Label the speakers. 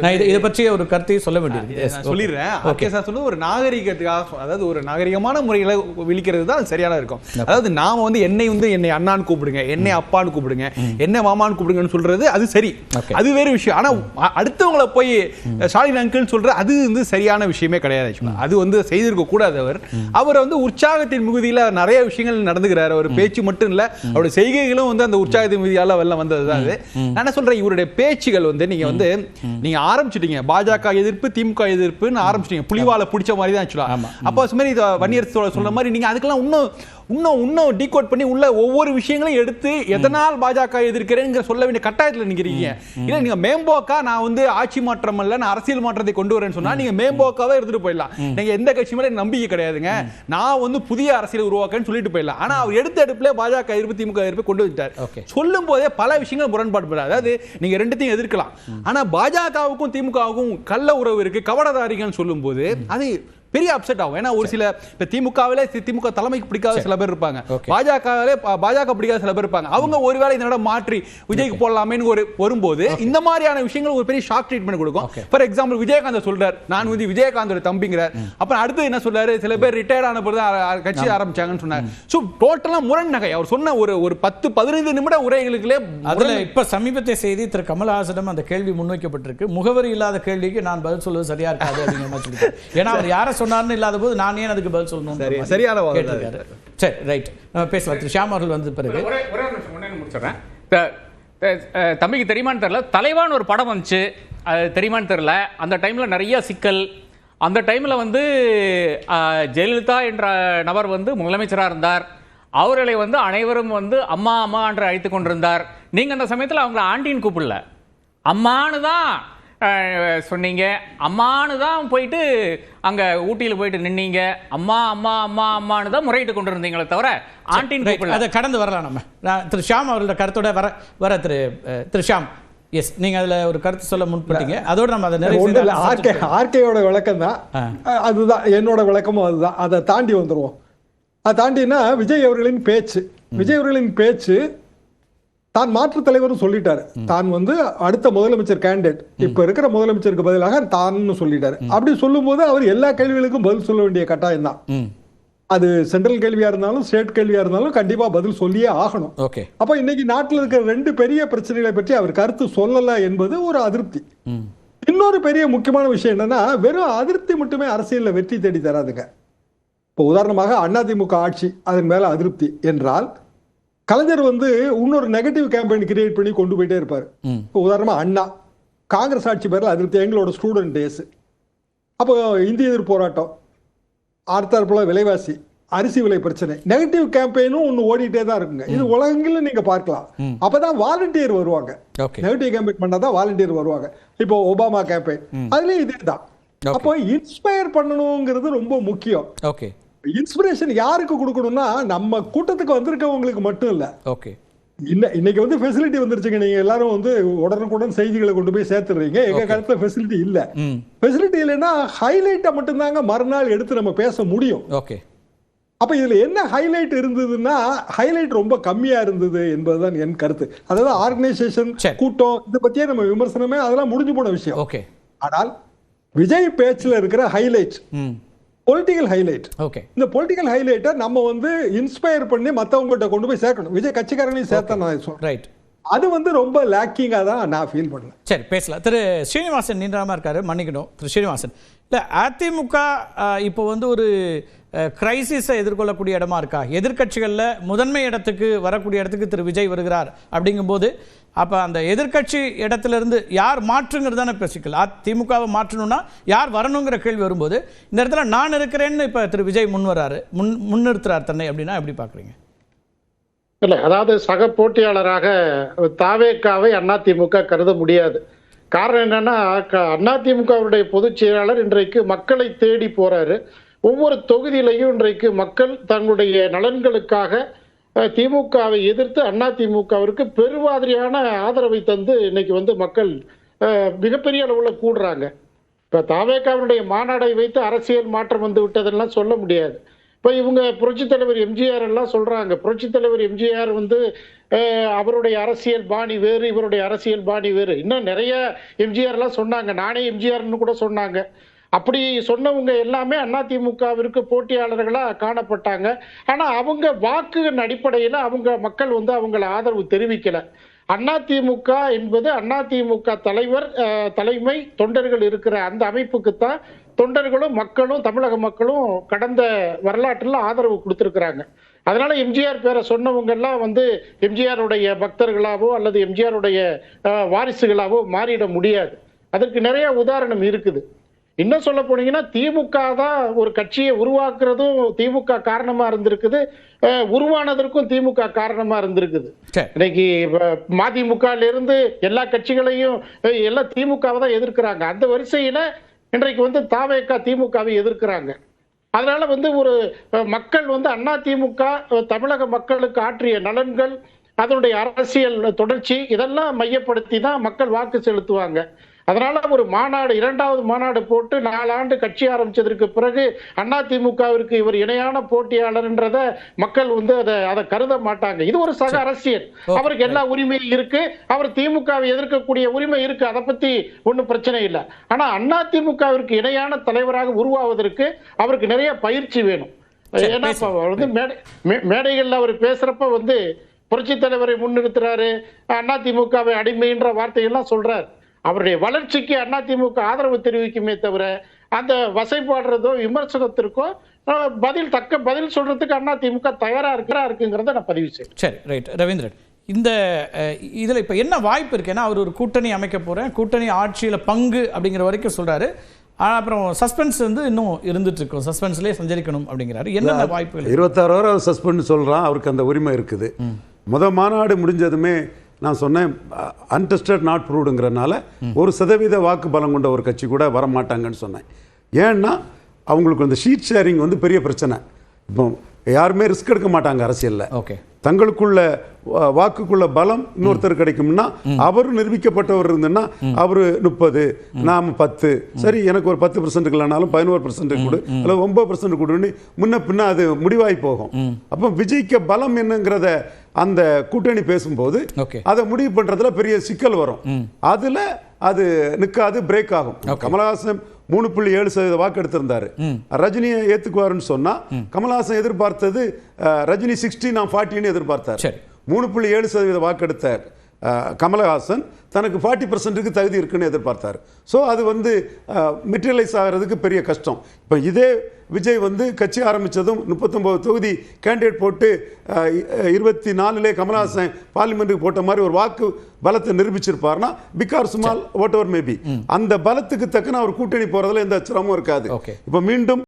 Speaker 1: நான் இது இதை பற்றிய ஒரு கருத்தையும் சொல்ல okay.
Speaker 2: சொல்லிடுறேன். ஓகே சார் சொன்னது ஒரு நாகரிகத்துக்காக அதாவது ஒரு நாகரிகமான முறையில விழிக்கிறது தான் சரியான இருக்கும். அதாவது நாம வந்து என்னை வந்து என்னை அண்ணான்னு கூப்பிடுங்க என்னை அப்பான்னு கூப்பிடுங்க என்ன மாமான்னு கூப்பிடுங்கன்னு சொல்றது அது சரி. அது வேறு விஷயம். ஆனா அ- அடுத்தவங்கள போய் ஸ்டாலின் அங்கிள் சொல்ற அது வந்து சரியான விஷயமே கிடையாது. அது வந்து செய்திருக்க கூடாது அவர். அவர் வந்து உற்சாகத்தின் மிகுதியில நிறைய விஷயங்கள் நடந்துக்கிறாரு. அவர் பேச்சு மட்டும் இல்ல அவருடைய செய்கைகளும் வந்து அந்த உற்சாகத்தின் மிகுதியால வெளில வந்ததுதான் அது. நான் சொல்றேன் இவருடைய பேச்சுகள் வந்து நீங்க வந்து நீங்க ஆரம்பிச்சிட்டீங்க. பாஜக எதிர்ப்பு திமுக எதிர்ப்புன்னு ஆரம்பிச்சிட்டீங்க. புலிவால பிடிச்ச மாதிரி தான் ஆக்சுவலா. அப்போ மாதிரி இது வன்னியர் சொல்ற மாதிரி நீங்க அதுக்கெல்லாம் இன்னும் இன்னும் இன்னும் டீகோட் பண்ணி உள்ள ஒவ்வொரு விஷயங்களையும் எடுத்து எதனால் பாஜக எதிர்க்கிறேங்கிற சொல்ல வேண்டிய கட்டாயத்துல நிக்கிறீங்க. இல்ல நீங்க மேம்போக்கா நான் வந்து ஆட்சி மாற்றம் அல்ல நான் அரசியல் மாற்றத்தை கொண்டு வரேன்னு சொன்னா நீங்க மேம்போக்காவே எடுத்துட்டு போயிடலாம். நீங்க எந்த கட்சி மேல நம்பிக்கை கிடையாதுங்க. நான் வந்து புதிய அரசியல் உருவாக்கன்னு சொல்லிட்டு போயிடலாம். ஆனா அவர் எடுத்த எடுப்புல பாஜக எதிர்ப்பு திமுக எதிர்ப்பு கொண்டு வந்துட்டார். சொல்லும் போதே பல விஷயங்கள் முரண்பாடு. அதாவது நீங்க ரெண்டுத்தையும் எதிர்க்கலாம். ஆனா பாஜகவுக்கும் திமுகவுக்கும் கள்ள உறவு இருக்கு கவடதாரிகள் சொல்லும் போது அது பெரிய அப்செட் ஆகும். ஏன்னா ஒரு சில இப்ப திமுகவிலே திமுக தலைமைக்கு பிடிக்காத சில பேர் இருப்பாங்க. பாஜகவிலே பாஜக பிடிக்காத சில பேர் இருப்பாங்க. அவங்க ஒருவேளை இதனோட மாற்றி விஜய்க்கு போடலாமேன்னு ஒரு வரும்போது இந்த மாதிரியான விஷயங்கள் ஒரு பெரிய ஷாக் ட்ரீட்மெண்ட் கொடுக்கும். ஃபார் எக்ஸாம்பிள் விஜயகாந்த் சொல்றார் நான் வந்து விஜயகாந்தோட தம்பிங்கிறார் அப்புறம் அடுத்து என்ன சொல்றாரு சில பேர் ரிட்டையர்ட் ஆன பிறகு கட்சி ஆரம்பிச்சாங்கன்னு சொன்னார். ஸோ டோட்டலா முரண் நகை அவர் சொன்ன ஒரு ஒரு பத்து பதினைந்து நிமிட உரைகளுக்குள்ளே
Speaker 1: அதுல இப்ப சமீபத்திய செய்தி திரு. கமல்ஹாசனிடம் அந்த கேள்வி முன்வைக்கப்பட்டிருக்கு. முகவரி இல்லாத கேள்விக்கு நான் பதில் சொல்வது சரியா இருக்காது அப்படிங்கிற மாதிரி. ஏன்னா அவர் யாரை சொன்னார்னு இல்லாத போது நான் ஏன் அதுக்கு பதில் சொல்லணும்
Speaker 2: சரி, சரியான
Speaker 1: கேட்டிருக்காரு. சரி ரைட் பேசலாம். திரு ஷியாம் அவர்கள் வந்த பிறகு.
Speaker 3: ஒரே ஒரே ஒரு நிமிஷம் முன்னே முடிச்சிடுறேன். தம்பிக்கு தெரியுமான்னு தெரியல. தலைவான் ஒரு படம் வந்துச்சு. அது தெரியுமான்னு தெரியல. அந்த டைம்ல நிறைய சிக்கல். அந்த டைம்ல வந்து ஜெயலலிதா என்ற நபர் வந்து முதலமைச்சராக இருந்தார். அவர்களை வந்து அனைவரும் வந்து அம்மா அம்மா என்று அழைத்து கொண்டிருந்தார். நீங்க அந்த சமயத்தில் அவங்கள ஆண்டின்னு கூப்பிடல. அம்மானு தான் சொன்னீங்க. அம்மானு தான் போயிட்டு அங்க ஊட்டியில் போயிட்டு நின்னீங்க. அம்மா அம்மா அம்மா அம்மானு தான் முறையிட்டு கொண்டு இருந்தீங்களே தவிர. கூப்பிடல.
Speaker 1: அதை கடந்து வரலாம் நம்ம. நான் திரு ஷியாம் அவர்களோட கருத்தோட வர வர திரு திரு ஷியாம். எஸ் நீங்க அதுல ஒரு கருத்து சொல்ல முன்பட்டீங்க அதோட நம்ம அதை செய்து
Speaker 4: ஆர்கே ஆர்கேயோட விளக்கம் தான். அதுதான். என்னோட விளக்கமும் அதுதான். அதை தாண்டி வந்துருவோம். அதை தாண்டினா விஜய் அவர்களின் பேச்சு. விஜய் அவர்களின் பேச்சு தான் மாற்றுத் தலைவரும் சொல்லிட்டாரு. தான் வந்து அடுத்த முதலமைச்சர் கேண்டிடேட் இப்ப இருக்கிற முதலமைச்சருக்கு பதிலாக தான்னு சொல்லிட்டாரு. அப்படி சொல்லும்போது அவர் எல்லா கேள்விகளுக்கும் பதில் சொல்ல வேண்டிய கட்டாயம் தான். அது சென்ட்ரல் கேள்வியா இருந்தாலும் ஸ்டேட் கேள்வியா இருந்தாலும் கண்டிப்பா பதில் சொல்லியே ஆகணும்.
Speaker 1: ஓகே.
Speaker 4: அப்ப இன்னைக்கு நாட்டில் இருக்கிற ரெண்டு பெரிய பிரச்சனைகளை பற்றி அவர் கருத்து சொல்லல என்பது ஒரு அதிருப்தி. இன்னொரு பெரிய முக்கியமான விஷயம் என்னன்னா வெறும் அதிருப்தி மட்டுமே அரசியல்ல வெற்றி தேடி தராதுங்க. இப்போ உதாரணமாக அதிமுக ஆட்சி அதன் மேல அதிருப்தி என்றால் கலைஞர் வந்து இன்னொரு நெகட்டிவ் கேம்பெயின் கிரியேட் பண்ணி கொண்டு போயிட்டே இருப்பார்.
Speaker 1: ம்.
Speaker 4: இப்போ உதாரணமா அண்ணா. காங்கிரஸ் ஆட்சி பேரில் அதிருப்தி எங்களோட ஸ்டூடெண்ட் டேஸ் அப்போ இந்திய எதிர்ப்பு போராட்டம். அடுத்தாற்போல விலைவாசி அரிசி விலை பிரச்சனை. நெகட்டிவ் கேம்பெயினும் ஒன்று ஓடிட்டே தான் இருக்குங்க. இது உலகங்களில் நீங்க பார்க்கலாம். அப்பதான் வாலண்டியர் வருவாங்க.
Speaker 1: ஓகே.
Speaker 4: நெகட்டிவ் கேம்பெயின் பண்ணா தான் வாலண்டியர் வருவாங்க. இப்போ ஒபாமா கேம்பெயின் அதுலயும் இதே தான். அப்போ இன்ஸ்பயர் பண்ணணுங்கிறது ரொம்ப முக்கியம்.
Speaker 1: ஓகே.
Speaker 4: இன்ஸ்பிரேஷன் யாருக்கு கொடுக்கணும்னா நம்ம கூட்டத்துக்கு வந்திருக்கவங்களுக்கு மட்டும் இல்ல.
Speaker 1: ஓகே
Speaker 4: இல்ல இன்னைக்கு வந்து ஃபெசிலிட்டி வந்துருச்சுங்க. நீங்க எல்லாரும் வந்து உடனுக்குடன் செய்திகளை கொண்டு போய் சேர்த்துடுறீங்க எங்க காலத்துல ஃபெசிலிட்டி இல்ல. ஃபெசிலிட்டி இல்லைன்னா ஹைலைட்டை மட்டும்தாங்க மறுநாள் எடுத்து நம்ம பேச முடியும்.
Speaker 1: ஓகே
Speaker 4: அப்ப இதுல என்ன ஹைலைட் இருந்ததுன்னா ஹைலைட் ரொம்ப கம்மியா இருந்தது என்பதுதான் என் கருத்து. அதாவது ஆர்கனைசேஷன். கூட்டம் இதை பத்தியே நம்ம விமர்சனமே அதெல்லாம் முடிஞ்சு போன விஷயம்.
Speaker 1: ஓகே
Speaker 4: ஆனால் விஜய் பேச்சுல இருக்கிற ஹைலைட் பொலிட்டிக்கல் ஹைலைட்
Speaker 1: ஓகே
Speaker 4: இந்த பொலிட்டிக்கல் ஹைலைட்டை நம்ம வந்து இன்ஸ்பயர் பண்ணி மத்தவங்ககிட்ட கொண்டு போய் சேர்க்கணும். விஜய் கட்சிக்காரனையும் சேர்த்தா நான் சொல்றேன்.
Speaker 1: ரைட்
Speaker 4: அது வந்து ரொம்ப லேக்கிங்கா தான் நான் ஃபீல் பண்ணேன்.
Speaker 1: சரி பேசலாம். திரு ஸ்ரீனிவாசன் நீண்டாமல் இருக்காரு மன்னிக்கணும். திரு ஸ்ரீனிவாசன். இல்லை அதிமுக இப்போ வந்து ஒரு கிரைசிஸை எதிர்கொள்ளக்கூடிய இடமா இருக்கா? எதிர்க்கட்சிகளில் முதன்மை இடத்துக்கு வரக்கூடிய இடத்துக்கு திரு விஜய் வருகிறார் அப்படிங்கும்போது அப்போ அந்த எதிர்க்கட்சி இடத்துலேருந்து யார் மாற்றுங்கிறது தானே பேசிக்கல சிக்கல் அதிமுகவை மாற்றணும்னா யார் வரணுங்கிற கேள்வி வரும்போது இந்த இடத்துல நான் இருக்கிறேன்னு இப்போ திரு. விஜய் முன் வராரு முன் முன்னிறுத்துறார் தன்னை அப்படின்னா எப்படி பார்க்குறீங்க
Speaker 5: இல்லை அதாவது சக போட்டியாளராக தாவேக்காவை அதிமுக கருத முடியாது. காரணம் என்னன்னா க- அதிமுகவுடைய பொதுச் செயலாளர் இன்றைக்கு மக்களை தேடி போறாரு. ஒவ்வொரு தொகுதியிலையும் இன்றைக்கு மக்கள் தங்களுடைய நலன்களுக்காக திமுகவை எதிர்த்து அண்ணா திமுகவிற்கு பெருமாதிரியான ஆதரவை தந்து இன்னைக்கு வந்து மக்கள் மிகப்பெரிய அளவில் கூடுறாங்க. இப்போ தாவேக்காவினுடைய மாநாடை வைத்து அரசியல் மாற்றம் வந்து விட்டதெல்லாம் சொல்ல முடியாது. இப்போ இவங்க புரட்சித் தலைவர் எம்ஜிஆர் எல்லாம் சொல்கிறாங்க புரட்சித் தலைவர் எம்ஜிஆர் வந்து அவருடைய அரசியல் பாணி வேறு இவருடைய அரசியல் பாணி வேறு. இன்னும் நிறைய எம்ஜிஆர் எல்லாம் சொன்னாங்க. நானே எம்ஜிஆர்னு கூட சொன்னாங்க. அப்படி சொன்னவங்க எல்லாமே அதிமுகவிற்கு போட்டியாளர்களாக காணப்பட்டாங்க. ஆனால் அவங்க வாக்குகளின் அடிப்படையில் அவங்க மக்கள் வந்து அவங்கள ஆதரவு தெரிவிக்கலை. அதிமுக என்பது அதிமுக தலைவர் தலைமை தொண்டர்கள் இருக்கிற அந்த அமைப்புக்குத்தான் தொண்டர்களும் மக்களும் தமிழக மக்களும் கடந்த வரலாற்றில் ஆதரவு கொடுத்துருக்குறாங்க. அதனால எம்ஜிஆர் பேரை சொன்னவங்க எல்லாம் வந்து எம்ஜிஆருடைய பக்தர்களாவோ அல்லது எம்ஜிஆருடைய வாரிசுகளாகவோ வாரிசுகளாவோ மாறிட முடியாது. அதற்கு நிறைய உதாரணம் இருக்குது. இன்னும் சொல்ல போனீங்கன்னா திமுக தான் ஒரு கட்சியை உருவாக்குறதும் திமுக காரணமா இருந்திருக்குது. உருவானதற்கும் திமுக காரணமா இருந்திருக்குது. இன்னைக்கு மதிமுகல இருந்து எல்லா கட்சிகளையும் எல்லாம் திமுகவை தான் எதிர்க்கிறாங்க. அந்த வரிசையில இன்றைக்கு வந்து தாவேக்கா திமுகவை எதிர்க்கிறாங்க. அதனால வந்து ஒரு மக்கள் வந்து அண்ணா திமுக தமிழக மக்களுக்கு ஆற்றிய நலன்கள் அதனுடைய அரசியல் தொடர்ச்சி இதெல்லாம் மையப்படுத்தி தான் மக்கள் வாக்கு செலுத்துவாங்க. அதனால ஒரு மாநாடு இரண்டாவது மாநாடு போட்டு நாலாண்டு கட்சி ஆரம்பிச்சதற்கு பிறகு அதிமுகவிற்கு இவர் இணையான போட்டியாளர்ன்றத மக்கள் வந்து அதை அதை கருத மாட்டாங்க. இது ஒரு சக அரசியல். அவருக்கு எல்லா உரிமையும் இருக்கு. அவர் திமுகவை எதிர்க்கக்கூடிய உரிமை இருக்கு. அதை பத்தி ஒண்ணும் பிரச்சனை இல்லை. ஆனா அதிமுகவிற்கு இணையான தலைவராக உருவாவதற்கு அவருக்கு நிறைய பயிற்சி வேணும். ஏன்னா வந்து மேடை- மே- மேடைகள்ல அவர் பேசுறப்ப வந்து புரட்சி தலைவரை முன்னிறுத்துறாரு. அதிமுகவை அடிமைன்ற வார்த்தையெல்லாம் சொல்றாரு. அவருடைய வளர்ச்சிக்கு அதிமுக ஆதரவு தெரிவிக்குமே தவிர அந்த வசைப்பாடுறதோ விமர்சனத்திற்கோ பதில் தக்க பதில் சொல்றதுக்கு அதிமுக தயாரா இருக்கிறா இருக்குங்கிறத நான் பதிவு செய்யறேன்
Speaker 1: சரி ரைட் ரவீந்திரன் இந்த இதுல இப்ப என்ன வாய்ப்பு இருக்கு? ஏன்னா அவர் ஒரு கூட்டணி அமைக்க போறேன் கூட்டணி ஆட்சியில பங்கு அப்படிங்கிற வரைக்கும் சொல்றாரு. ஆனா அப்புறம் சஸ்பென்ஸ் வந்து இன்னும் இருந்துட்டு இருக்கும். சஸ்பென்ஸ்லயே சஞ்சரிக்கணும் அப்படிங்கிறாரு. என்னென்ன வாய்ப்புகள்
Speaker 6: இருபத்தாறு வாரம் சஸ்பெண்ட் சொல்கிறான் அவருக்கு அந்த உரிமை இருக்குது. முத மாநாடு முடிஞ்சதுமே நான் சொன்னேன் அன்டெஸ்டட் நாட் ப்ரூவ்டுங்கிறனால ஒரு சதவீத வாக்கு பலம் கொண்ட ஒரு கட்சி கூட வரமாட்டாங்கன்னு சொன்னேன். ஏன்னா அவங்களுக்கு அந்த ஷீட் ஷேரிங் வந்து பெரிய பிரச்சனை. இப்போ யாருமே ரிஸ்க் எடுக்க மாட்டாங்க அரசியலில்.
Speaker 1: ஓகே.
Speaker 6: தங்களுக்குள்ள வாக்குக்குள்ள பலம் இன்னொருத்தர் கிடைக்கும்னா அவர் நிரூபிக்கப்பட்டவர் இருந்ததுன்னா அவரு முப்பது நாம பத்து. சரி எனக்கு ஒரு பத்து பர்சன்ட் இல்லைனாலும் பதினோரு பர்சன்ட் கொடு அல்லது ஒன்பது பர்சன்ட் கொடுன்னு முன்ன பின்ன அது முடிவாகி போகும். அப்போ விஜய்க்கு பலம் என்னங்கிறத அந்த கூட்டணி பேசும்போது. அதை முடிவு பண்றதுல பெரிய சிக்கல் வரும். அதுல அது நிக்காது பிரேக் ஆகும். கமலஹாசன் மூணு புள்ளி ஏழு சதவீத வாக்கு எடுத்திருந்தாரு ரஜினியை ஏத்துக்குவாருன்னு சொன்னா கமலஹாசன் எதிர்பார்த்தது ரஜினி சிக்ஸ்டி நான் ஃபார்ட்டின்னு எதிர்பார்த்தார். மூணு புள்ளி ஏழு சதவீத வாக்கு எடுத்தார் கமலஹாசன் தனக்கு ஃபார்ட்டி பர்சன்ட்டுக்கு தகுதி இருக்குன்னு எதிர்பார்த்தார். ஸோ அது வந்து மெட்டீரியலைஸ் ஆகிறதுக்கு பெரிய கஷ்டம். இப்போ இதே விஜய் வந்து கட்சி ஆரம்பித்ததும் முப்பத்தொம்போது தொகுதி கேண்டிடேட் போட்டு இருபத்தி நாலுலே கமலஹாசன் பார்லிமெண்ட்டுக்கு போட்ட மாதிரி ஒரு வாக்கு பலத்தை நிரூபிச்சிருப்பார்னா Bihar small whatever maybe அந்த பலத்துக்கு தக்கன அவர் கூட்டணி போறதுல எந்த சிரமமும் இருக்காது. இப்போ மீண்டும்